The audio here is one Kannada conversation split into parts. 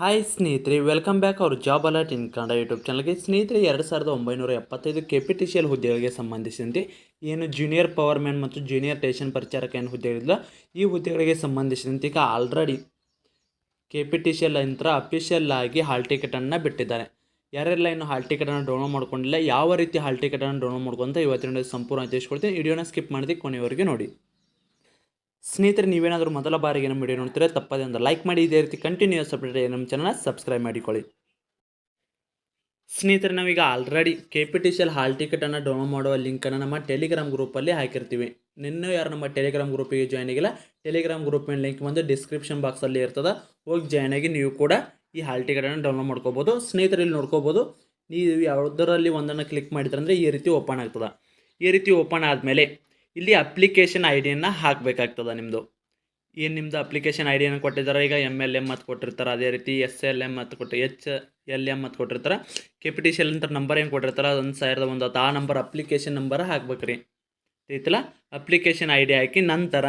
ಹಾಯ್ ಸ್ನೇಹಿತರೆ ವೆಲ್ಕಮ್ ಬ್ಯಾಕ್ ಅವ್ರ job alert in Kannada YouTube ಚಾನಲ್ಗೆ ಸ್ನೇಹಿತರೆ, ಎರಡು ಸಾವಿರದ ಒಂಬೈನೂರ ಎಪ್ಪತ್ತೈದು K P T C L ಹುದ್ದೆಗಳಿಗೆ ಸಂಬಂಧಿಸಿದಂತೆ ಏನು ಜೂನಿಯರ್ ಪವರ್ ಮ್ಯಾನ್ ಮತ್ತು ಜೂನಿಯರ್ ಟೇಷನ್ ಪರಿಚಾರಕ ಏನು ಹುದ್ದೆಗಳಿಲ್ಲ? ಈ ಹುದ್ದೆಗಳಿಗೆ ಸಂಬಂಧಿಸಿದಂತೆ ಈಗ already K P T C L ಯಂತ್ರ ಅಫಿಷಿಯಲ್ ಆಗಿ ಹಾಲ್ ಟಿಕೆಟನ್ನು ಬಿಟ್ಟಿದ್ದಾರೆ. ಯಾರೆಲ್ಲ ಇನ್ನು ಹಾಲ್ ಟಿಕೆಟನ್ನು ಡೌನ್ಲೋಡ್ ಮಾಡ್ಕೊಂಡಿಲ್ಲ, ಯಾವ ರೀತಿ ಹಾಲ್ ಟಿಕೆಟನ್ನು ಡೌನ್ಲೋಡ್ ಮಾಡ್ಕೊಂತ ಇವತ್ತಿನ ಸಂಪೂರ್ಣ ತಿಳಿಸ್ಕೊಡ್ತೀನಿ ವಿಡಿಯೋನ ಸ್ಕಿಪ್ ಮಾಡಿದೆ ಕೊನೆಯವರೆಗೆ ನೋಡಿ. ಸ್ನೇಹಿತರೆ, ನೀವೇನಾದರೂ ಮೊದಲ ಬಾರಿಗೆ ನಮ್ಮ ವಿಡಿಯೋ ನೋಡ್ತೀರಾ ತಪ್ಪದೆ ಒಂದು ಲೈಕ್ ಮಾಡಿ, ಇದೇ ರೀತಿ ಕಂಟಿನ್ಯೂಸ್ ಅಪ್ಡೇಟ್ ನಮ್ಮ ಚಾನಲ್ನ ಸಬ್ಸ್ಕ್ರೈಬ್ ಮಾಡಿಕೊಳ್ಳಿ. ಸ್ನೇಹಿತರೆ, ನಾವೀಗ already K P T C L hall ಟಿಕೆಟನ್ನು download ಮಾಡುವ ಲಿಂಕನ್ನು ನಮ್ಮ ಟೆಲಿಗ್ರಾಮ್ ಗ್ರೂಪಲ್ಲಿ ಹಾಕಿರ್ತೀವಿ. ನಿನ್ನೂ ಯಾರು ನಮ್ಮ ಟೆಲಿಗ್ರಾಮ್ ಗ್ರೂಪಿಗೆ ಜಾಯ್ನ್ ಆಗಿಲ್ಲ ಟೆಲಿಗ್ರಾಮ್ ಗ್ರೂಪಿನ ಲಿಂಕ್ ಬಂದು ಡಿಸ್ಕ್ರಿಪ್ಷನ್ ಬಾಕ್ಸಲ್ಲಿ ಇರ್ತದೆ. ಹೋಗಿ ಜಾಯ್ನ್ ಆಗಿ ನೀವು ಕೂಡ ಈ ಹಾಲ್ ಟಿಕೆಟನ್ನು ಡೌನ್ಲೋಡ್ ಮಾಡ್ಕೋಬೋದು. ಸ್ನೇಹಿತರಲ್ಲಿ ನೋಡ್ಕೋಬೋದು. ನೀವು ಯಾವುದರಲ್ಲಿ ಒಂದನ್ನು ಕ್ಲಿಕ್ ಮಾಡಿದ್ರೆ ಅಂದರೆ ಈ ರೀತಿ ಓಪನ್ ಆಗ್ತದೆ. ಈ ರೀತಿ ಓಪನ್ ಆದಮೇಲೆ ಇಲ್ಲಿ ಅಪ್ಲಿಕೇಶನ್ ಐ ಡಿಯನ್ನು ಹಾಕಬೇಕಾಗ್ತದೆ ನಿಮ್ಮದು ಏನು ನಿಮ್ಮದು ಅಪ್ಲಿಕೇಶನ್ ಐ ಡಿಯನ್ನು ಕೊಟ್ಟಿದ್ದಾರೆ ಈಗ ಎಂ ಎಲ್ ಎಂ ಅಂತ ಕೊಟ್ಟಿರ್ತಾರೆ, ಅದೇ ರೀತಿ ಎಸ್ ಎಲ್ ಎಂ ಅಂತ ಕೊಟ್ಟು ಎಚ್ ಎಲ್ ಎಂ ಅಂತ ಕೊಟ್ಟಿರ್ತಾರೆ. K P T C L ಅಂತ ನಂಬರ್ ಏನು ಕೊಟ್ಟಿರ್ತಾರೆ? ಅದೊಂದು ಸಾವಿರದ ಒಂದು ಆ ನಂಬರ್ ಅಪ್ಲಿಕೇಶನ್ ನಂಬರ್ ಹಾಕ್ಬೇಕು ರೀ ಐತಲ್ಲ ಅಪ್ಲಿಕೇಶನ್ ಐ ಡಿ ಹಾಕಿ ನಂತರ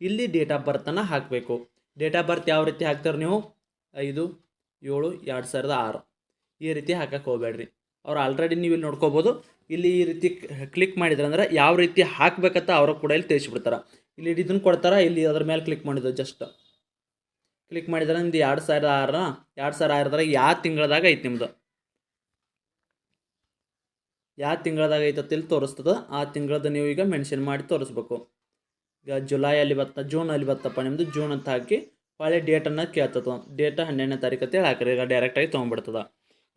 ಇಲ್ಲಿ ಡೇಟ್ ಆಫ್ ಬರ್ತನ್ನು ಹಾಕಬೇಕು. ಡೇಟ್ ಆಫ್ ಬರ್ತ್ ಯಾವ ರೀತಿ ಹಾಕ್ತಾರೆ ನೀವು? ಐದು, ಏಳು, ಎರಡು ಸಾವಿರದ ಆರು. ಈ ರೀತಿ ಹಾಕಕ್ಕೆ ಹೋಗ್ಬೇಡ್ರಿ. ಅವ್ರು ಆಲ್ರೆಡಿ ನೀವು ಇಲ್ಲಿ ನೋಡ್ಕೋಬೋದು. ಇಲ್ಲಿ ಈ ರೀತಿ ಕ್ಲಿಕ್ ಮಾಡಿದ್ರೆ ಅಂದ್ರೆ ಯಾವ ರೀತಿ ಹಾಕ್ಬೇಕಂತ ಅವರು ಕೂಡ ಇಲ್ಲಿ ತಿಳಿಸ್ಬಿಡ್ತಾರೆ. ಇಲ್ಲಿ ಇದನ್ನು ಕೊಡ್ತಾರೆ? ಇಲ್ಲಿ ಅದ್ರ ಮೇಲೆ ಕ್ಲಿಕ್ ಮಾಡಿದ್ರು ಜಸ್ಟ್ ಕ್ಲಿಕ್ ಮಾಡಿದ್ರೆ ನಿಮ್ದು ಎರಡು ಸಾವಿರದ ಆರನ, ಎರಡು ಸಾವಿರ ಆರದಾಗ ಯಾವ ತಿಂಗಳದಾಗ ಐತೆ ನಿಮ್ಮದು ಯಾವ ತಿಂಗಳದಾಗ ಐತೆ ಇಲ್ಲಿ ತೋರಿಸ್ತದ. ಆ ತಿಂಗಳದ ನೀವು ಈಗ ಮೆನ್ಷನ್ ಮಾಡಿ ತೋರಿಸ್ಬೇಕು. ಈಗ ಜುಲೈ ಜುಲೈಯಲ್ಲಿ ಬತ್ತ ಅಲ್ಲಿ ಬತ್ತಪ್ಪ ನಿಮ್ಮದು ಜೂನ್ ಅಂತ ಹಾಕಿ ಹೊಳೆ ಡೇಟನ್ನು ಕೇಳ್ತದ. ಡೇಟ್ ಹನ್ನೆರಡನೇ ತಾರೀಕು ಅಂತೇಳಿ ಹಾಕಿರಿ. ಈಗ ಡೈರೆಕ್ಟಾಗಿ ತೊಗೊಂಡ್ಬಿಡ್ತದ.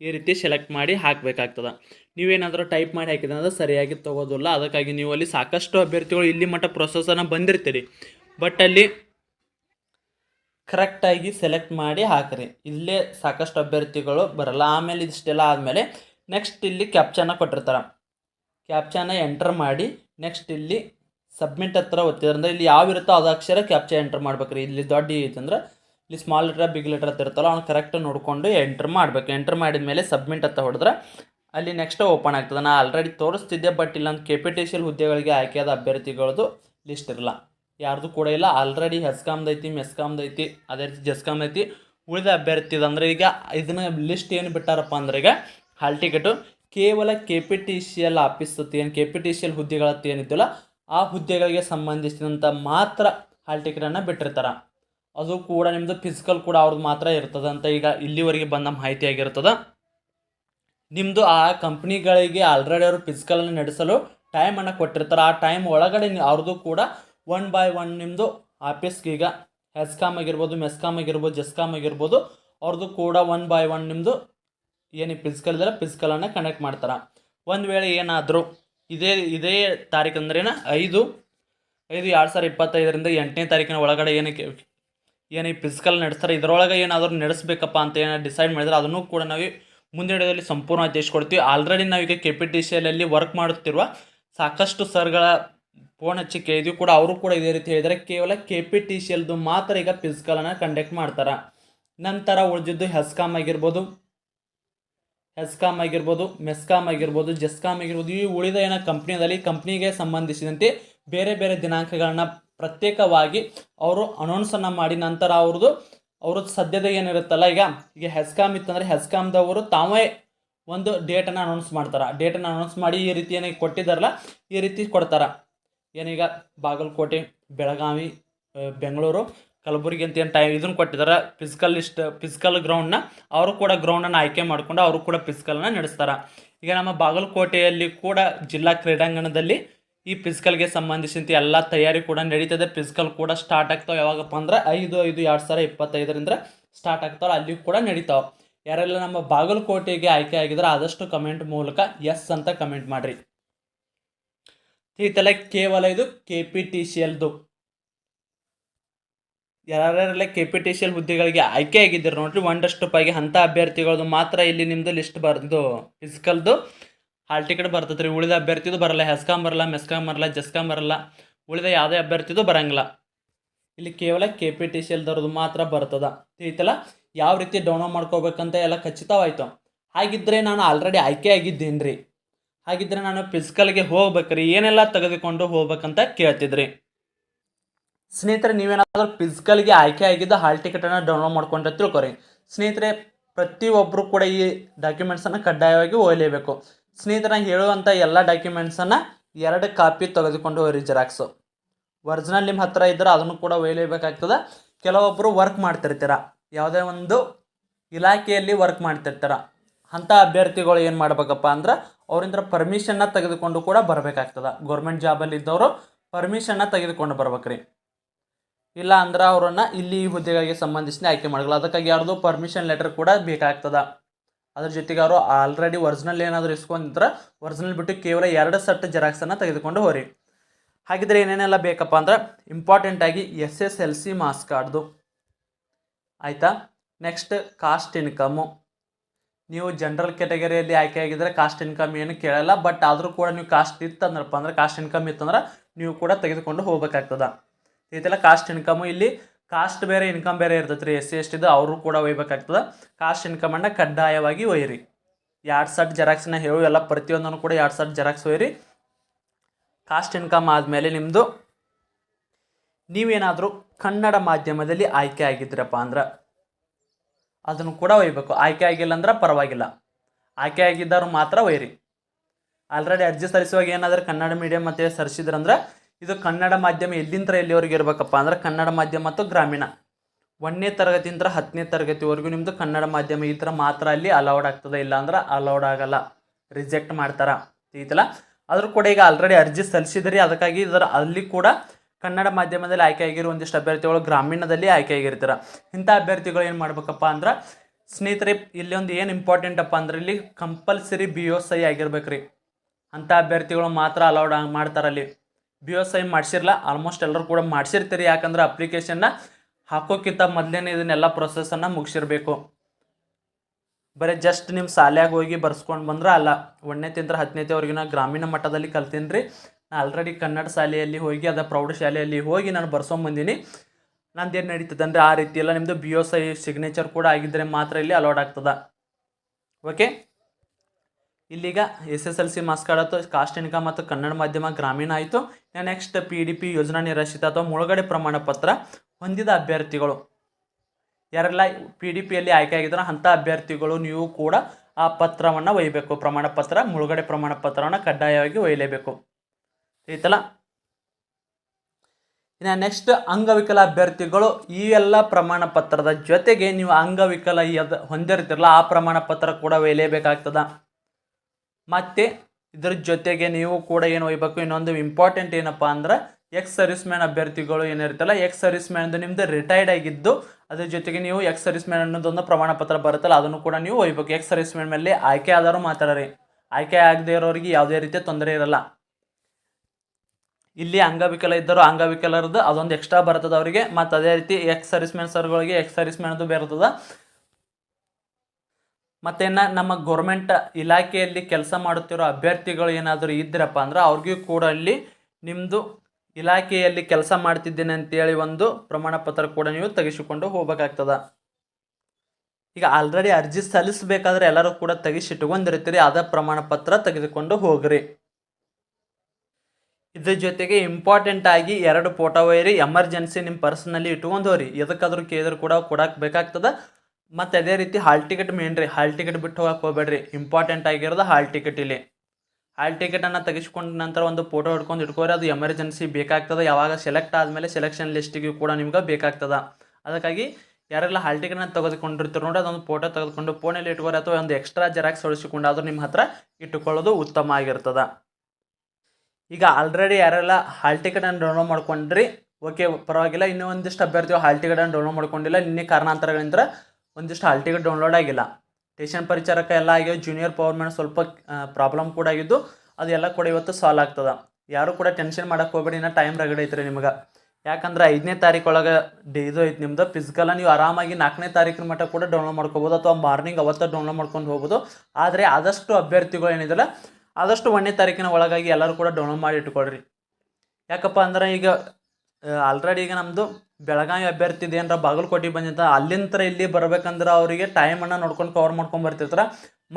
ಈ ರೀತಿ ಸೆಲೆಕ್ಟ್ ಮಾಡಿ ಹಾಕಬೇಕಾಗ್ತದೆ. ನೀವೇನಾದರೂ ಟೈಪ್ ಮಾಡಿ ಹಾಕಿದ್ರೆ ಅದು ಸರಿಯಾಗಿ ತೊಗೋದಿಲ್ಲ. ಅದಕ್ಕಾಗಿ ನೀವು ಅಲ್ಲಿ ಸಾಕಷ್ಟು ಅಭ್ಯರ್ಥಿಗಳು ಇಲ್ಲಿ ಮಟ್ಟ ಪ್ರೊಸೆಸನ್ನು ಬಂದಿರ್ತೀರಿ. ಬಟ್ ಅಲ್ಲಿ ಕರೆಕ್ಟಾಗಿ ಸೆಲೆಕ್ಟ್ ಮಾಡಿ ಹಾಕಿರಿ. ಇಲ್ಲೇ ಸಾಕಷ್ಟು ಅಭ್ಯರ್ಥಿಗಳು ಬರಲ್ಲ. ಆಮೇಲೆ ಇದಿಷ್ಟೆಲ್ಲ ಆದಮೇಲೆ ನೆಕ್ಸ್ಟ್ ಇಲ್ಲಿ ಕ್ಯಾಪ್ಚನ್ನ ಕೊಟ್ಟಿರ್ತಾರೆ. ಕ್ಯಾಪ್ಚಾನ ಎಂಟರ್ ಮಾಡಿ ನೆಕ್ಸ್ಟ್ ಇಲ್ಲಿ ಸಬ್ಮಿಟ್ ಹತ್ರ ಒತ್ತಿದ್ರಿಂದ ಇಲ್ಲಿ ಯಾವ ಇರುತ್ತೋ ಅದು ಅಕ್ಷರ ಕ್ಯಾಪ್ಚಾ ಎಂಟರ್ ಮಾಡ್ಬೇಕ್ರಿ. ಇಲ್ಲಿ ದೊಡ್ಡ ಐತಂದ್ರೆ ಇಲ್ಲಿ ಸ್ಮಾಲ್ ಲೆಟ್ರ ಬಿಗ್ ಲೆಟ್ರ್ ಅಂತ ಇರ್ತಲ್ಲ ಅವ್ನು ಕರೆಕ್ಟ್ ನೋಡಿಕೊಂಡು ಎಂಟರ್ ಮಾಡಬೇಕು. ಎಂಟರ್ ಮಾಡಿದ ಮೇಲೆ ಸಬ್ಮಿಟ್ ಅಂತ ಹೊಡೆದ್ರೆ ಅಲ್ಲಿ ನೆಕ್ಸ್ಟ್ ಓಪನ್ ಆಗ್ತದೆ. ನಾ ಆಲ್ರೆಡಿ ತೋರಿಸ್ತಿದ್ದೆ ಬಟ್ ಇಲ್ಲೊಂದು ಕೆ ಪಿ ಟಿ ಸಿ ಹುದ್ದೆಗಳಿಗೆ ಆಯ್ಕೆಯಾದ ಅಭ್ಯರ್ಥಿಗಳದ್ದು ಲಿಸ್ಟ್ ಇರಲ್ಲ. ಯಾರ್ದು ಕೂಡ ಇಲ್ಲ. ಆಲ್ರೆಡಿ ಹೆಸ್ಕಾಮ್ದೈತಿ ಮೆಸ್ಕಾಮ್ದೈತಿ ಅದೇ ರೀತಿ ಜಸ್ಕಾಮ್ದೈತಿ ಉಳಿದ ಅಭ್ಯರ್ಥಿದು ಅಂದರೆ ಈಗ ಇದನ್ನ ಲಿಸ್ಟ್ ಏನು ಬಿಟ್ಟಾರಪ್ಪ ಅಂದ್ರೆ ಈಗ ಹಾಲ್ ಟಿಕೆಟು ಕೇವಲ K P T C L office ಏನು K P T C L ಹುದ್ದೆಗಳತ್ತ ಏನಿದ್ದಲ್ಲ ಆ ಹುದ್ದೆಗಳಿಗೆ ಸಂಬಂಧಿಸಿದಂಥ ಮಾತ್ರ ಹಾಲ್ ಟಿಕೆಟನ್ನು ಬಿಟ್ಟಿರ್ತಾರೆ. ಅದು ಕೂಡ ನಿಮ್ಮದು ಫಿಸಿಕಲ್ ಕೂಡ ಅವ್ರದ್ದು ಮಾತ್ರ ಇರ್ತದೆ ಅಂತ ಈಗ ಇಲ್ಲಿವರೆಗೆ ಬಂದ ಮಾಹಿತಿ ಆಗಿರ್ತದೆ. ನಿಮ್ಮದು ಆ ಕಂಪ್ನಿಗಳಿಗೆ ಆಲ್ರೆಡಿ ಅವರು ಫಿಸಿಕಲನ್ನು ನಡೆಸಲು ಟೈಮನ್ನು ಕೊಟ್ಟಿರ್ತಾರೆ. ಆ ಟೈಮ್ ಒಳಗಡೆ ಅವ್ರದ್ದು ಕೂಡ ಒನ್ ಬೈ ಒನ್ ನಿಮ್ಮದು ಆಫೀಸ್ಗೆ ಈಗ ಹೆಸ್ಕಾಮ್ ಆಗಿರ್ಬೋದು ಮೆಸ್ಕಾಮ್ ಆಗಿರ್ಬೋದು ಜೆಸ್ಕಾಮ್ ಆಗಿರ್ಬೋದು, ಅವ್ರದ್ದು ಕೂಡ ಒನ್ ಬೈ ಒನ್ ನಿಮ್ಮದು ಏನು ಫಿಸಿಕಲ್ ಇದೆಲ್ಲ ಫಿಸಿಕಲನ್ನು ಕನೆಕ್ಟ್ ಮಾಡ್ತಾರೆ. ಒಂದು ವೇಳೆ ಏನಾದರೂ ಇದೇ ಇದೇ ತಾರೀಕು ಅಂದ್ರೇನ ಐದು ಐದು ಎರಡು ಸಾವಿರ ಇಪ್ಪತ್ತೈದರಿಂದ ಎಂಟನೇ ತಾರೀಕಿನ ಒಳಗಡೆ ಏನಕ್ಕೆ ಏನು ಫಿಸಿಕಲ್ ನಡೆಸ್ತಾರೆ, ಇದರೊಳಗೆ ಏನಾದರೂ ನಡೆಸಬೇಕಪ್ಪ ಅಂತ ಏನಾದ್ರು ಡಿಸೈಡ್ ಮಾಡಿದ್ರೆ ಅದನ್ನು ಕೂಡ ನಾವು ಮುಂದಿನ ವಿಡಿಯೋದಲ್ಲಿ ಸಂಪೂರ್ಣ ತಿಳಿಸ್ಕೊಡ್ತೀವಿ. ಆಲ್ರೆಡಿ ನಾವೀಗ K P T C work ಮಾಡುತ್ತಿರುವ ಸಾಕಷ್ಟು ಸರ್ಗಳ ಫೋನ್ ಹಚ್ಚಿ ಕೇಳಿದ್ವಿ ಕೂಡ ಅವರು ಕೂಡ ಇದೇ ರೀತಿ ಹೇಳಿದರೆ ಕೇವಲ ಕೆ ಪಿ ಟಿ ಸಿ ಎಲ್ದು ಮಾತ್ರ ಈಗ ಫಿಸಿಕಲನ್ನು ಕಂಡಕ್ಟ್ ಮಾಡ್ತಾರೆ. ನಂತರ ಉಳಿದಿದ್ದು ಹೆಸ್ಕಾಮ್ ಆಗಿರ್ಬೋದು ಹೆಸ್ಕಾಮ್ ಆಗಿರ್ಬೋದು ಮೆಸ್ಕಾಮ್ ಆಗಿರ್ಬೋದು ಜೆಸ್ಕಾಮ್ ಆಗಿರ್ಬೋದು, ಈ ಉಳಿದ ಏನೋ ಕಂಪ್ನಿಯಲ್ಲಿ ಕಂಪ್ನಿಗೆ ಸಂಬಂಧಿಸಿದಂತೆ ಬೇರೆ ಬೇರೆ ದಿನಾಂಕಗಳನ್ನ ಪ್ರತ್ಯೇಕವಾಗಿ ಅವರು ಅನೌನ್ಸನ್ನು ಮಾಡಿ ನಂತರ ಅವ್ರದ್ದು ಅವ್ರದ್ದು ಸದ್ಯದ ಏನಿರುತ್ತಲ್ಲ ಈಗ ಈಗ ಹೆಸ್ಕಾಮ್ ಇತ್ತಂದರೆ ಹೆಸ್ಕಾಮ್ದವರು ತಾವೇ ಒಂದು ಡೇಟನ್ನು ಅನೌನ್ಸ್ ಮಾಡ್ತಾರೆ. ಡೇಟನ್ನು ಅನೌನ್ಸ್ ಮಾಡಿ ಈ ರೀತಿ ಏನಾಗಿ ಕೊಟ್ಟಿದ್ದಾರಲ್ಲ, ಈ ರೀತಿ ಕೊಡ್ತಾರೆ. ಏನೀಗ ಬಾಗಲಕೋಟೆ, ಬೆಳಗಾವಿ ಬೆಂಗಳೂರು, ಕಲಬುರಗಿ ಅಂತ ಏನು ಟೈಮ್ ಇದನ್ನು ಕೊಟ್ಟಿದ್ದಾರೆ. ಫಿಸಿಕಲ್ ಲಿಸ್ಟ್ ಫಿಸಿಕಲ್ ಗ್ರೌಂಡ್ನ ಅವರು ಕೂಡ ಗ್ರೌಂಡನ್ನು ಆಯ್ಕೆ ಮಾಡಿಕೊಂಡು ಅವರು ಕೂಡ ಫಿಸಿಕಲ್ನ ನಡೆಸ್ತಾರೆ. ಈಗ ನಮ್ಮ ಬಾಗಲಕೋಟೆಯಲ್ಲಿ ಕೂಡ ಜಿಲ್ಲಾ ಕ್ರೀಡಾಂಗಣದಲ್ಲಿ ಈ ಫಿಸಿಕಲ್ಗೆ ಸಂಬಂಧಿಸಿದಂತೆ ಎಲ್ಲ ತಯಾರಿ ಕೂಡ ನಡೀತದೆ. ಫಿಸಿಕಲ್ ಕೂಡ ಸ್ಟಾರ್ಟ್ ಆಗ್ತಾವೆ ಯಾವಾಗಪ್ಪ ಅಂದ್ರೆ ಐದು ಐದು, ಎರಡು ಸಾವಿರ ಇಪ್ಪತ್ತೈದರಿಂದ ಸ್ಟಾರ್ಟ್ ಆಗ್ತಾವೆ. ಅಲ್ಲಿ ಕೂಡ ನಡೀತಾವೆ. ಯಾರೆಲ್ಲ ನಮ್ಮ ಬಾಗಲಕೋಟೆಗೆ ಆಯ್ಕೆ ಆಗಿದ್ರೆ, ಆದಷ್ಟು ಕಮೆಂಟ್ ಮೂಲಕ ಎಸ್ ಅಂತ ಕಮೆಂಟ್ ಮಾಡಿರಿ. ಈತಲ್ಲ ಕೇವಲ ಇದು ಕೆ ಪಿ ಟಿ ಸಿ ಎಲ್ದು ಯಾರ್ಯಾರೆಲ್ಲ K P T C L ಹುದ್ದೆಗಳಿಗೆ ಆಯ್ಕೆ ಆಗಿದ್ದೀರಿ ನೋಡ್ರಿ. ಒಂದಷ್ಟು ಪೈಗೆ ಅಂಥ ಅಭ್ಯರ್ಥಿಗಳದ್ದು ಮಾತ್ರ ಇಲ್ಲಿ ನಿಮ್ಮದು ಲಿಸ್ಟ್ ಬರ್ದು ಫಿಸಿಕಲ್ದು ಹಾಲ್ ಟಿಕೆಟ್ ಬರ್ತದೆ ರೀ ಉಳಿದ ಅಭ್ಯರ್ಥಿದು ಬರಲ್ಲ ಹೆಸ್ಕಾಮ್ ಬರಲ್ಲ ಮೆಸ್ಕಾಮ್ ಬರಲ್ಲ ಜಸ್ಕಾಮ್ ಬರಲ್ಲ. ಉಳಿದ ಯಾವುದೇ ಅಭ್ಯರ್ಥಿದು ಬರಂಗಿಲ್ಲ. ಇಲ್ಲಿ ಕೇವಲ ಕೆ ಪಿ ಟಿ ಸಿ ಎಲ್ದವ್ರದ್ದು ಮಾತ್ರ ಬರ್ತದ. ತಿಳಿತಲ್ಲ? ಯಾವ ರೀತಿ ಡೌನ್ಲೋಡ್ ಮಾಡ್ಕೋಬೇಕಂತ ಎಲ್ಲ ಖಚಿತವಾಯಿತು. ಹಾಗಿದ್ದರೆ ನಾನು ಆಲ್ರೆಡಿ ಆಯ್ಕೆ ಆಗಿದ್ದೀನಿ ರೀ ಹಾಗಿದ್ದರೆ ನಾನು ಫಿಸಿಕಲ್ಗೆ ಹೋಗ್ಬೇಕ್ರಿ. ಏನೆಲ್ಲ ತೆಗೆದುಕೊಂಡು ಹೋಗ್ಬೇಕಂತ ಕೇಳ್ತಿದ್ರಿ. ಸ್ನೇಹಿತರೆ, ನೀವೇನಾದರೂ ಫಿಸಿಕಲ್ಗೆ ಆಯ್ಕೆ ಆಗಿದ್ದು ಹಾಲ್ ಟಿಕೆಟನ್ನು ಡೌನ್ಲೋಡ್ ಮಾಡ್ಕೊಂಡ್ರೆ ತಿಳ್ಕೊರಿ. ಸ್ನೇಹಿತರೆ ಪ್ರತಿಯೊಬ್ಬರು ಕೂಡ ಈ ಡಾಕ್ಯುಮೆಂಟ್ಸನ್ನು ಕಡ್ಡಾಯವಾಗಿ ಒಯ್ಯಲೇಬೇಕು ಸ್ನೇಹಿತರ ಹೇಳುವಂಥ ಎಲ್ಲ ಡಾಕ್ಯುಮೆಂಟ್ಸನ್ನು ಎರಡು ಕಾಪಿ ತೆಗೆದುಕೊಂಡು ಹೋಗ್ರಿ ಜೆರಾಕ್ಸು ಒರಿಜಿನಲ್ ನಿಮ್ಮ ಹತ್ರ ಇದ್ದರೆ ಅದನ್ನು ಕೂಡ ಒಯ್ಯಲೇಬೇಕಾಗ್ತದೆ. ಕೆಲವೊಬ್ಬರು ವರ್ಕ್ ಮಾಡ್ತಿರ್ತೀರ. ಯಾವುದೇ ಒಂದು ಇಲಾಖೆಯಲ್ಲಿ ವರ್ಕ್ ಮಾಡ್ತಿರ್ತೀರ. ಅಂಥ ಅಭ್ಯರ್ಥಿಗಳು ಏನು ಮಾಡ್ಬೇಕಪ್ಪ ಅಂದ್ರೆ ಅವರಿಂದ ಪರ್ಮಿಷನ್ನ ತೆಗೆದುಕೊಂಡು ಕೂಡ ಬರಬೇಕಾಗ್ತದೆ. ಗೌರ್ಮೆಂಟ್ ಜಾಬಲ್ಲಿ ಇದ್ದವರು ಪರ್ಮಿಷನ್ನ ತೆಗೆದುಕೊಂಡು ಬರ್ಬೇಕ್ರಿ. ಇಲ್ಲ ಅಂದ್ರೆ ಅವರನ್ನು ಇಲ್ಲಿ ಹುದ್ದೆಗಳಿಗೆ ಸಂಬಂಧಿಸಿದ ಆಯ್ಕೆ ಮಾಡಲ್ಲ ಅದಕ್ಕಾಗಿ ಯಾರ್ದು ಪರ್ಮಿಷನ್ ಲೆಟರ್ ಕೂಡ ಬೇಕಾಗ್ತದ. ಅದ್ರ ಜೊತೆಗೆ ಅವರು ಆಲ್ರೆಡಿ ಒರಿಜಿನಲ್ ಏನಾದರೂ ಇಸ್ಕೊಂಡಿದ್ರೆ ಒರಿಜಿನಲ್ ಬಿಟ್ಟು ಕೇವಲ ಎರಡು ಸೆಟ್ ಜೆರಾಕ್ಸನ್ನು ತೆಗೆದುಕೊಂಡು ಹೋರಿ ಹಾಗಿದ್ರೆ ಏನೇನೆಲ್ಲ ಬೇಕಪ್ಪ ಅಂದ್ರೆ ಇಂಪಾರ್ಟೆಂಟಾಗಿ S S L C marks ಕಾರ್ಡ್ದು ಆಯಿತಾ? ನೆಕ್ಸ್ಟ್ ಕಾಸ್ಟ್ ಇನ್ಕಮು ನೀವು ಜನರಲ್ ಕ್ಯಾಟಗರಿಯಲ್ಲಿ ಆಯ್ಕೆ ಆಗಿದ್ರೆ ಕಾಸ್ಟ್ ಇನ್ಕಮ್ ಏನು ಕೇಳಲ್ಲ ಬಟ್ ಆದರೂ ಕೂಡ ನೀವು ಕಾಸ್ಟ್ ಇತ್ತಂದ್ರಪ್ಪ ಅಂದ್ರೆ ಕಾಸ್ಟ್ ಇನ್ಕಮ್ ಇತ್ತಂದ್ರೆ ನೀವು ಕೂಡ ತೆಗೆದುಕೊಂಡು ಹೋಗ್ಬೇಕಾಗ್ತದ. ಇದೆಲ್ಲ ಕಾಸ್ಟ್ ಇನ್ಕಮು ಇಲ್ಲಿ ಕಾಸ್ಟ್ ಬೇರೆ ಇನ್ಕಮ್ ಬೇರೆ ಇರ್ತೈತೆ ರೀ ಎಸ್ ಸಿ ಅವರು ಕೂಡ ಒಯ್ಬೇಕಾಗ್ತದೆ. ಕಾಸ್ಟ್ ಇನ್ಕಮ್ ಇನ್ಕಮನ್ನು ಕಡ್ಡಾಯವಾಗಿ ಒಯ್ಯಿರಿ. ಎರಡು ಸಟ್ ಜೆರಾಕ್ಸ್ನ ಹೇಳು ಎಲ್ಲ ಪ್ರತಿಯೊಂದನ್ನು ಕೂಡ ಎರಡು ಸಟ್ ಜೆರಾಕ್ಸ್ ಒಯ್ಯಿರಿ. ಕಾಸ್ಟ್ ಇನ್ಕಮ್ ಆದಮೇಲೆ ನಿಮ್ಮದು ನೀವೇನಾದರೂ ಕನ್ನಡ ಮಾಧ್ಯಮದಲ್ಲಿ ಆಯ್ಕೆ ಆಗಿದ್ರಪ್ಪ ಅಂದ್ರೆ ಅದನ್ನು ಕೂಡ ಒಯ್ಬೇಕು. ಆಯ್ಕೆ ಆಗಿಲ್ಲ ಅಂದ್ರೆ ಪರವಾಗಿಲ್ಲ. ಆಯ್ಕೆ ಆಗಿದ್ದವ್ರು ಮಾತ್ರ ಒಯ್ಯಿರಿ. ಆಲ್ರೆಡಿ ಅರ್ಜಿ ಸಲ್ಲಿಸುವಾಗ ಏನಾದರೂ ಕನ್ನಡ ಮೀಡಿಯಂ ಮತ್ತು ಸರಿಸಿದ್ರಂದ್ರೆ ಇದು ಕನ್ನಡ ಮಾಧ್ಯಮ ಎಲ್ಲಿಂದ ಎಲ್ಲಿವರೆಗೆ ಇರಬೇಕಪ್ಪ ಅಂದ್ರೆ ಕನ್ನಡ ಮಾಧ್ಯಮ ಮತ್ತು ಗ್ರಾಮೀಣ. ಒಂದನೇ ತರಗತಿಯಿಂದ ಹತ್ತನೇ ತರಗತಿವರೆಗೂ ನಿಮ್ಮದು ಕನ್ನಡ ಮಾಧ್ಯಮ ಈ ಥರ ಮಾತ್ರ ಅಲ್ಲಿ ಅಲೌಡ್ ಆಗ್ತದೆ ಇಲ್ಲ ಅಂದ್ರೆ ಅಲೌಡ್ ಆಗಲ್ಲ. ರಿಜೆಕ್ಟ್ ಮಾಡ್ತಾರ. ತಿಳಿತಲ್ಲ? ಆದರೂ ಕೂಡ ಈಗ ಆಲ್ರೆಡಿ ಅರ್ಜಿ ಸಲ್ಲಿಸಿದ್ರಿ, ಅದಕ್ಕಾಗಿ ಇದರ ಅಲ್ಲಿ ಕೂಡ ಕನ್ನಡ ಮಾಧ್ಯಮದಲ್ಲಿ ಆಯ್ಕೆ ಆಗಿರೋ ಒಂದಿಷ್ಟು ಅಭ್ಯರ್ಥಿಗಳು ಗ್ರಾಮೀಣದಲ್ಲಿ ಆಯ್ಕೆ ಆಗಿರ್ತಾರೆ. ಇಂಥ ಅಭ್ಯರ್ಥಿಗಳು ಏನು ಮಾಡ್ಬೇಕಪ್ಪ ಅಂದ್ರೆ, ಸ್ನೇಹಿತರೆ, ಇಲ್ಲಿ ಒಂದು ಏನು ಇಂಪಾರ್ಟೆಂಟ್ ಅಪ್ಪ ಅಂದ್ರೆ, ಇಲ್ಲಿ ಕಂಪಲ್ಸರಿ ಬಿ ಓ ಸೈ ಆಗಿರ್ಬೇಕು ರೀ ಅಂಥ ಅಭ್ಯರ್ಥಿಗಳು ಮಾತ್ರ ಅಲೌಡ್ ಮಾಡ್ತಾರಲ್ಲಿ. ಬಿ ಎಸ್ ಐ ಮಾಡಿಸಿರಲ್ಲ ಆಲ್ಮೋಸ್ಟ್ ಎಲ್ಲರೂ ಕೂಡ ಮಾಡಿಸಿರ್ತೀರಿ. ಯಾಕಂದ್ರೆ ಅಪ್ಲಿಕೇಶನ್ನ ಹಾಕೋಕ್ಕಿಂತ ಮೊದಲೇನೆ ಇದನ್ನೆಲ್ಲ ಪ್ರೊಸೆಸನ್ನು ಮುಗಿಸಿರ್ಬೇಕು. ಬರೀ ಜಸ್ಟ್ ನಿಮ್ಮ ಶಾಲ್ಯಾಗ ಹೋಗಿ ಬರ್ಸ್ಕೊಂಡು ಬಂದ್ರೆ? ಅಲ್ಲ, ಒಂದನೇ ತಿಂದ್ರೆ ಹತ್ತನೇತೆವರೆಗೆ ನಾ ಗ್ರಾಮೀಣ ಮಟ್ಟದಲ್ಲಿ ಕಲ್ತೀನಿ ರೀ ನಾನು ಆಲ್ರೆಡಿ ಕನ್ನಡ ಶಾಲೆಯಲ್ಲಿ ಹೋಗಿ, ಅದ ಪ್ರೌಢಶಾಲೆಯಲ್ಲಿ ಹೋಗಿ ನಾನು ಬರ್ಸ್ಕೊಂಬಂದೀನಿ ನಂದೇನು ನಡೀತದೆ ಅಂದರೆ ಆ ರೀತಿ ಎಲ್ಲ ನಿಮ್ಮದು ಬಿ ಎಸ್ ಐ ಸಿಗ್ನೇಚರ್ ಕೂಡ ಆಗಿದ್ದರೆ ಮಾತ್ರ ಇಲ್ಲಿ ಅಲೋಡ್ ಆಗ್ತದೆ. Okay ಇಲ್ಲಿಗ S S L C marks ಆಯ್ತು ಕಾಸ್ಟ್ ಇನ್ಕಮ್ ಮತ್ತು ಕನ್ನಡ ಮಾಧ್ಯಮ ಗ್ರಾಮೀಣ ಆಯಿತು. ನೆಕ್ಸ್ಟ್ ಪಿ ಡಿ ಪಿ ಯೋಜನಾ ನಿರಾಶ್ರಿತ ಅಥವಾ ಮುಳುಗಡೆ ಪ್ರಮಾಣ ಪತ್ರ ಹೊಂದಿದ ಅಭ್ಯರ್ಥಿಗಳು. ಯಾರೆಲ್ಲ ಪಿ ಡಿ ಪಿಯಲ್ಲಿ ಆಯ್ಕೆ ಆಗಿದ್ರೆ ಅಂಥ ಅಭ್ಯರ್ಥಿಗಳು ನೀವು ಕೂಡ ಆ ಪತ್ರವನ್ನು ಒಯ್ಯಬೇಕು ಪ್ರಮಾಣ ಪತ್ರ, ಮುಳುಗಡೆ ಪ್ರಮಾಣ ಪತ್ರವನ್ನು ಕಡ್ಡಾಯವಾಗಿ ಒಯ್ಯಲೇಬೇಕು ಆಯ್ತಲ್ಲ? ಇನ್ನು ನೆಕ್ಸ್ಟ್ ಅಂಗವಿಕಲ ಅಭ್ಯರ್ಥಿಗಳು, ಈ ಎಲ್ಲ ಪ್ರಮಾಣ ಪತ್ರದ ಜೊತೆಗೆ ನೀವು ಅಂಗವಿಕಲ ಹೊಂದಿರ್ತಿರಲ್ಲ, ಆ ಪ್ರಮಾಣ ಪತ್ರ ಕೂಡ ಒಯ್ಯಲೇಬೇಕಾಗ್ತದ ಮತ್ತು ಇದ್ರ ಜೊತೆಗೆ ನೀವು ಕೂಡ ಏನು ಒಯ್ಬೇಕು? ಇನ್ನೊಂದು ಇಂಪಾರ್ಟೆಂಟ್ ಏನಪ್ಪ ಅಂದ್ರೆ ಎಕ್ಸ್ ಸರ್ವಿಸ್ ಮ್ಯಾನ್ ಅಭ್ಯರ್ಥಿಗಳು ಏನಿರ್ತಲ್ಲ ಎಕ್ಸ್ ಸರ್ವಿಸ್ ಮ್ಯಾನ್ ಅಂದ್ರೆ ನಿಮ್ದು ರಿಟೈರ್ಡ್ ಆಗಿದ್ದು ಅದ್ರ ಜೊತೆಗೆ ನೀವು ಎಕ್ಸ್ ಸರ್ವಿಸ್ ಮ್ಯಾನ್ ಅನ್ನೋದೊಂದು ಪ್ರಮಾಣ ಪತ್ರ ಬರುತ್ತಲ್ಲ, ಅದನ್ನು ಕೂಡ ನೀವು ಒಯ್ಬೇಕು. ಎಕ್ಸ್ ಸರ್ವಿಸ್ ಮ್ಯಾನ್ ಮೇಲೆ ಆಯ್ಕೆ ಆದರೂ ಮಾತಾಡ್ರಿ. ಆಯ್ಕೆ ಆಗದೆ ಇರೋರಿಗೆ ಯಾವುದೇ ರೀತಿಯ ತೊಂದರೆ ಇರಲ್ಲ. ಇಲ್ಲಿ ಅಂಗವಿಕಲ ಇದ್ದರೂ ಅಂಗವಿಕಲರದ್ದು ಅದೊಂದು ಎಕ್ಸ್ಟ್ರಾ ಬರ್ತದೆ ಅವರಿಗೆ. ಮತ್ತು ಅದೇ ರೀತಿ ಎಕ್ಸ್ ಸರ್ವಿಸ್ ಮ್ಯಾನ್ ಸರ್ಗಳಿಗೆ ಎಕ್ಸ್ ಸರ್ವಿಸ್ ಮ್ಯಾನ್ದು ಬರ್ತದೆ. ಮತ್ತೇನ ನಮ್ಮ ಗೌರ್ಮೆಂಟ್ ಇಲಾಖೆಯಲ್ಲಿ ಕೆಲಸ ಮಾಡುತ್ತಿರೋ ಅಭ್ಯರ್ಥಿಗಳು ಏನಾದರೂ ಇದ್ರಪ್ಪ ಅಂದ್ರೆ ಅವ್ರಿಗೂ ಕೂಡ ಅಲ್ಲಿ ನಿಮ್ಮದು ಇಲಾಖೆಯಲ್ಲಿ ಕೆಲಸ ಮಾಡ್ತಿದ್ದೇನೆ ಅಂತೇಳಿ ಒಂದು ಪ್ರಮಾಣ ಪತ್ರ ಕೂಡ ನೀವು ತೆಗೆಸಿಕೊಂಡು ಹೋಗಬೇಕಾಗ್ತದೆ. ಈಗ ಆಲ್ರೆಡಿ ಅರ್ಜಿ ಸಲ್ಲಿಸಬೇಕಾದ್ರೆ ಎಲ್ಲರೂ ಕೂಡ ತೆಗೆಸಿಟ್ಕೊಂಡಿರ್ತೀರಿ ಅದ ಪ್ರಮಾಣ ಪತ್ರ ತೆಗೆದುಕೊಂಡು ಹೋಗ್ರಿ. ಇದ್ರ ಜೊತೆಗೆ ಇಂಪಾರ್ಟೆಂಟ್ ಆಗಿ ಎರಡು ಫೋಟೋ ಒಯ್ಯಿರಿ ಎಮರ್ಜೆನ್ಸಿ ನಿಮ್ಮ ಪರ್ಸ್ನಲ್ಲಿ ಇಟ್ಕೊಂಡು ಹೋಗ್ರಿ. ಎದಕ್ಕಾದ್ರೂ ಕೇಳಿದ್ರು ಕೂಡ ಕೊಡಕ್ಕೆ ಬೇಕಾಗ್ತದ. ಮತ್ತು ಅದೇ ರೀತಿ ಹಾಲ್ ಟಿಕೆಟ್ ಮೇನ್ ರೀ. ಹಾಲ್ ಟಿಕೆಟ್ ಬಿಟ್ಟು ಹೋಗಕ್ಕೆ ಹೋಗ್ಬೇಡ್ರಿ. ಇಂಪಾರ್ಟೆಂಟ್ ಆಗಿರೋದು ಹಾಲ್ ಟಿಕೆಟ್ ಇಲ್ಲಿ. ಹಾಲ್ ಟಿಕೆಟನ್ನು ತೆಗೆಸ್ಕೊಂಡ ನಂತರ ಒಂದು ಫೋಟೋ ಹಿಡ್ಕೊಂಡು ಇಟ್ಕೋರಿ. ಅದು ಎಮರ್ಜೆನ್ಸಿ ಬೇಕಾಗ್ತದೆ. ಯಾವಾಗ ಸೆಲೆಕ್ಟ್ ಆದಮೇಲೆ ಸೆಲೆಕ್ಷನ್ ಲಿಸ್ಟಿಗೂ ಕೂಡ ನಿಮ್ಗೆ ಬೇಕಾಗ್ತದೆ. ಅದಕ್ಕಾಗಿ ಯಾರೆಲ್ಲ ಹಾಲ್ ಟಿಕೆಟ್ನ ತೆಗೆದುಕೊಂಡಿರ್ತಾರೆ ನೋಡಿ ಅದೊಂದು ಫೋಟೋ ತೆಗೆದುಕೊಂಡು ಫೋನಲ್ಲಿ ಇಟ್ಕೋರಿ. ಅಥವಾ ಒಂದು ಎಕ್ಸ್ಟ್ರಾ ಜೆರಾಕ್ಸ್ ಹೊಳಿಸಿಕೊಂಡಾದ್ರೂ ನಿಮ್ಮ ಹತ್ರ ಇಟ್ಟುಕೊಳ್ಳೋದು ಉತ್ತಮ ಆಗಿರ್ತದೆ. ಈಗ ಆಲ್ರೆಡಿ ಯಾರೆಲ್ಲ ಹಾಲ್ ಟಿಕೆಟನ್ನು ಡೌನ್ಲೋಡ್ ಮಾಡ್ಕೊಂಡ್ರಿ ಓಕೆ ಪರವಾಗಿಲ್ಲ. ಇನ್ನೂ ಒಂದಿಷ್ಟು ಅಭ್ಯರ್ಥಿಗಳು ಹಾಲ್ ಟಿಕೆಟನ್ನು ಡೌನ್ಲೋಡ್ ಮಾಡ್ಕೊಂಡಿಲ್ಲ. ನಿನ್ನೆ ಕಾರಣಾಂತರಗಳಿಂದ ಒಂದಿಷ್ಟು ಹಾಲ್ ಡೌನ್ಲೋಡ್ ಆಗಿಲ್ಲ. ಟೇಷನ್ ಪರಿಚಾರಕ ಎಲ್ಲ ಆಗ್ಯಾವ ಜೂನಿಯರ್ ಪವರ್ ಮ್ಯಾನ್ ಸ್ವಲ್ಪ ಪ್ರಾಬ್ಲಮ್ ಕೂಡ ಆಗಿದ್ದು ಅದೆಲ್ಲ ಕೂಡ ಇವತ್ತು ಸಾಲ್ವ್ ಆಗ್ತದೆ. ಯಾರು ಕೂಡ ಟೆನ್ಷನ್ ಮಾಡೋಕ್ಕೆ ಹೋಗ್ಬೇಡಿ, ಇನ್ನೂ ಟೈಮ್ ರಗಡೆ ಐತ್ರಿ ನಿಮಗೆ. ಯಾಕಂದ್ರೆ ಐದನೇ ತಾರೀಕು ಒಳಗೆ ಡೇ ಇದು ಐತೆ ನಿಮ್ದು ಫಿಸಿಕಲ್ ನೀವು ಆರಾಮಾಗಿ ನಾಲ್ಕನೇ ತಾರೀಕಿನ ಮಟ್ಟ ಕೂಡ ಡೌನ್ಲೋಡ್ ಮಾಡ್ಕೋಬೋದು ಅಥವಾ ಮಾರ್ನಿಂಗ್ ಅವತ್ತ ಡೌನ್ಲೋಡ್ ಮಾಡ್ಕೊಂಡು ಹೋಗ್ಬೋದು. ಆದರೆ ಆದಷ್ಟು ಅಭ್ಯರ್ಥಿಗಳು ಏನಿದೆಲ್ಲ, ಆದಷ್ಟು ಒಂದನೇ ತಾರೀಕಿನ ಒಳಗಾಗಿ ಎಲ್ಲರೂ ಕೂಡ ಡೌನ್ಲೋಡ್ ಮಾಡಿ ಇಟ್ಕೊಳ್ರಿ. ಯಾಕಪ್ಪ ಅಂದ್ರೆ ಈಗ ಆಲ್ರೆಡಿ ಈಗ ನಮ್ಮದು ಬೆಳಗಾವಿ ಅಭ್ಯರ್ಥಿ ಏನರ ಬಾಗಲಕೋಟೆಗೆ ಬಂದಿತ್ತು ಅಲ್ಲಿಂದ ಇಲ್ಲಿ ಬರ್ಬೇಕಂದ್ರೆ ಅವರಿಗೆ ಟೈಮನ್ನು ನೋಡ್ಕೊಂಡು ಕವರ್ ಮಾಡ್ಕೊಂಡು ಬರ್ತಿರ್ತಾರೆ.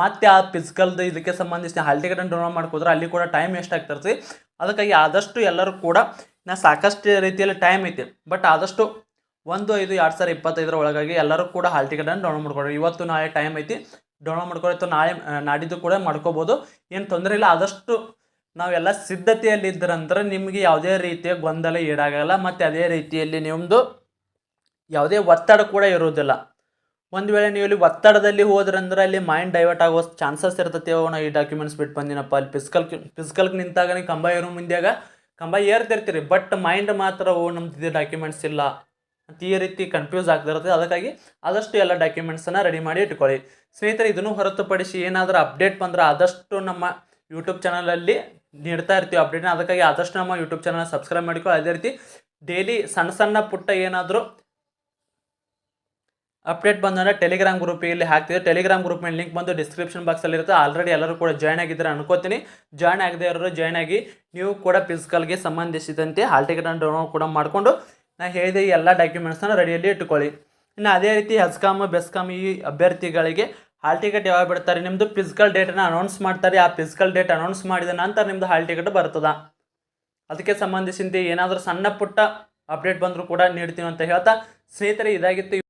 ಮತ್ತೆ ಆ ಫಿಸಿಕಲ್ದು ಇದಕ್ಕೆ ಸಂಬಂಧಿಸಿದ ಹಾಲ್ ಟಿಕೆಟನ್ನು ಡೌನ್ಲೋಡ್ ಮಾಡ್ಕೋದ್ರೆ ಅಲ್ಲಿ ಕೂಡ ಟೈಮ್ ಎಷ್ಟು ಆಗ್ತಿರ್ತೀವಿ ಅದಕ್ಕಾಗಿ ಆದಷ್ಟು ಎಲ್ಲರೂ ಕೂಡ ನಾ ಸಾಕಷ್ಟು ರೀತಿಯಲ್ಲಿ ಟೈಮ್ ಐತಿ. ಬಟ್ ಆದಷ್ಟು ಒಂದು ಐದು, ಎರಡು ಸಾವಿರ ಇಪ್ಪತ್ತೈದರ ಒಳಗಾಗಿ ಎಲ್ಲರೂ ಕೂಡ ಹಾಲ್ ಟಿಕೆಟನ್ನು ಡೌನ್ಲೋಡ್ ಮಾಡ್ಕೊಡ್ರಿ ಇವತ್ತು ನಾಳೆ ಟೈಮ್ ಐತಿ. ಡೌನ್ಲೋಡ್ ಮಾಡ್ಕೊಳ್ತು ನಾಳೆ, ನಾಡಿದ್ದು ಕೂಡ ಮಾಡ್ಕೋಬೋದು. ಏನು ತೊಂದರೆ ಇಲ್ಲ. ಆದಷ್ಟು ನಾವೆಲ್ಲ ಸಿದ್ಧತೆಯಲ್ಲಿ ಇದ್ರಂದ್ರೆ ನಿಮಗೆ ಯಾವುದೇ ರೀತಿಯ ಗೊಂದಲ ಈಡಾಗಲ್ಲ, ಮತ್ತು ಅದೇ ರೀತಿಯಲ್ಲಿ ನಿಮ್ಮದು ಯಾವುದೇ ಒತ್ತಡ ಕೂಡ ಇರೋದಿಲ್ಲ ಒಂದು ವೇಳೆ ನೀವು ಇಲ್ಲಿ ಒತ್ತಡದಲ್ಲಿ ಹೋದ್ರಂದ್ರೆ ಅಲ್ಲಿ ಮೈಂಡ್ ಡೈವರ್ಟ್ ಆಗೋ ಚಾನ್ಸಸ್ ಇರ್ತೈತೆ. ಅವನ ಈ ಡಾಕ್ಯುಮೆಂಟ್ಸ್ ಬಿಟ್ಟು ಬಂದಿನಪ್ಪ. ಅಲ್ಲಿ ಫಿಸಿಕಲ್ ಫಿಸಿಕಲ್ಗೆ ನಿಂತಾಗ ನೀವು ಕಂಬ ಇರೋ ಮುಂದ್ಯಾಗ ಕಂಬ ಏರ್ತಿರ್ತೀರಿ. ಬಟ್ ಮೈಂಡ್ ಮಾತ್ರ, ಓ, ನಮ್ದು ಇದು ಡಾಕ್ಯುಮೆಂಟ್ಸ್ ಇಲ್ಲ ಅಂತ ಈ ರೀತಿ ಕನ್ಫ್ಯೂಸ್ ಆಗ್ತಿರುತ್ತೆ ಅದಕ್ಕಾಗಿ ಆದಷ್ಟು ಎಲ್ಲ ಡಾಕ್ಯುಮೆಂಟ್ಸನ್ನು ರೆಡಿ ಮಾಡಿ ಇಟ್ಕೊಳ್ಳಿ. ಸ್ನೇಹಿತರೆ, ಇದನ್ನು ಹೊರತುಪಡಿಸಿ ಏನಾದರೂ ಅಪ್ಡೇಟ್ ಬಂದರೆ ಆದಷ್ಟು ನಮ್ಮ ಯೂಟ್ಯೂಬ್ ಚಾನಲಲ್ಲಿ ನೀಡ್ತಾ ಇರ್ತೀವಿ ಅಪ್ಡೇಟ್ನ ಅದಕ್ಕಾಗಿ ಆದಷ್ಟು ನಮ್ಮ ಯೂಟ್ಯೂಬ್ ಚಾನಲ್ ಸಬ್ಸ್ಕ್ರೈಬ್ ಮಾಡಿಕೊಳ್ಳಿ ಅದೇ ರೀತಿ ಡೈಲಿ ಸಣ್ಣ ಸಣ್ಣ ಪುಟ್ಟ ಏನಾದರೂ ಅಪ್ಡೇಟ್ ಬಂದಂದ್ರೆ ಟೆಲಿಗ್ರಾಮ್ ಗ್ರೂಪ್ ಇಲ್ಲಿ ಹಾಕ್ತಿದೆ ಟೆಲಿಗ್ರಾಮ್ ಗ್ರೂಪ್ ಮೇಲೆ ಲಿಂಕ್ ಬಂದು ಡಿಸ್ಕ್ರಿಪ್ಷನ್ ಬಾಕ್ಸಲ್ಲಿ ಇರುತ್ತೆ. ಆಲ್ರೆಡಿ ಎಲ್ಲರೂ ಕೂಡ ಜಾಯ್ನ್ ಆಗಿದ್ದಾರೆ ಅನ್ಕೋತೀನಿ. ಜಾಯ್ನ್ ಆಗದೆ ಇರೋರು ಜಾಯ್ನ್ ಆಗಿ ನೀವು ಕೂಡ ಫಿಸಿಕಲ್ಗೆ ಸಂಬಂಧಿಸಿದಂತೆ ಹಾಲ್ ಟಿಕೆಟನ್ನು ಡೌನ್ಲೋಡ್ ಕೂಡ ಮಾಡಿಕೊಂಡು ನಾ ಹೇಳಿದ ಈ ಎಲ್ಲ ಡಾಕ್ಯುಮೆಂಟ್ಸನ್ನು ರೆಡಿಯಲ್ಲಿ ಇಟ್ಕೊಳ್ಳಿ. ಇನ್ನು ಅದೇ ರೀತಿ ಹಸ್ಕಾಮ್ ಬೆಸ್ಕಾಮ್ ಈ ಅಭ್ಯರ್ಥಿಗಳಿಗೆ ಹಾಲ್ ಟಿಕೆಟ್ ಯಾವಾಗ ಬಿಡ್ತಾರೆ? ನಿಮ್ಮದು ಫಿಸಿಕಲ್ ಡೇಟನ್ನು ಅನೌನ್ಸ್ ಮಾಡ್ತಾರೆ. ಆ ಫಿಸಿಕಲ್ ಡೇಟ್ ಅನೌನ್ಸ್ ಮಾಡಿದ ನಂತರ ನಿಮ್ಮದು ಹಾಲ್ ಟಿಕೆಟ್ ಬರ್ತದ. ಅದಕ್ಕೆ ಸಂಬಂಧಿಸಿದಂತೆ ಏನಾದರೂ ಸಣ್ಣ ಪುಟ್ಟ ಅಪ್ಡೇಟ್ ಬಂದರೂ ಕೂಡ ನೀಡ್ತೀವಿ ಅಂತ ಹೇಳ್ತಾ, ಸ್ನೇಹಿತರೆ, ಇದಾಗಿತ್ತು.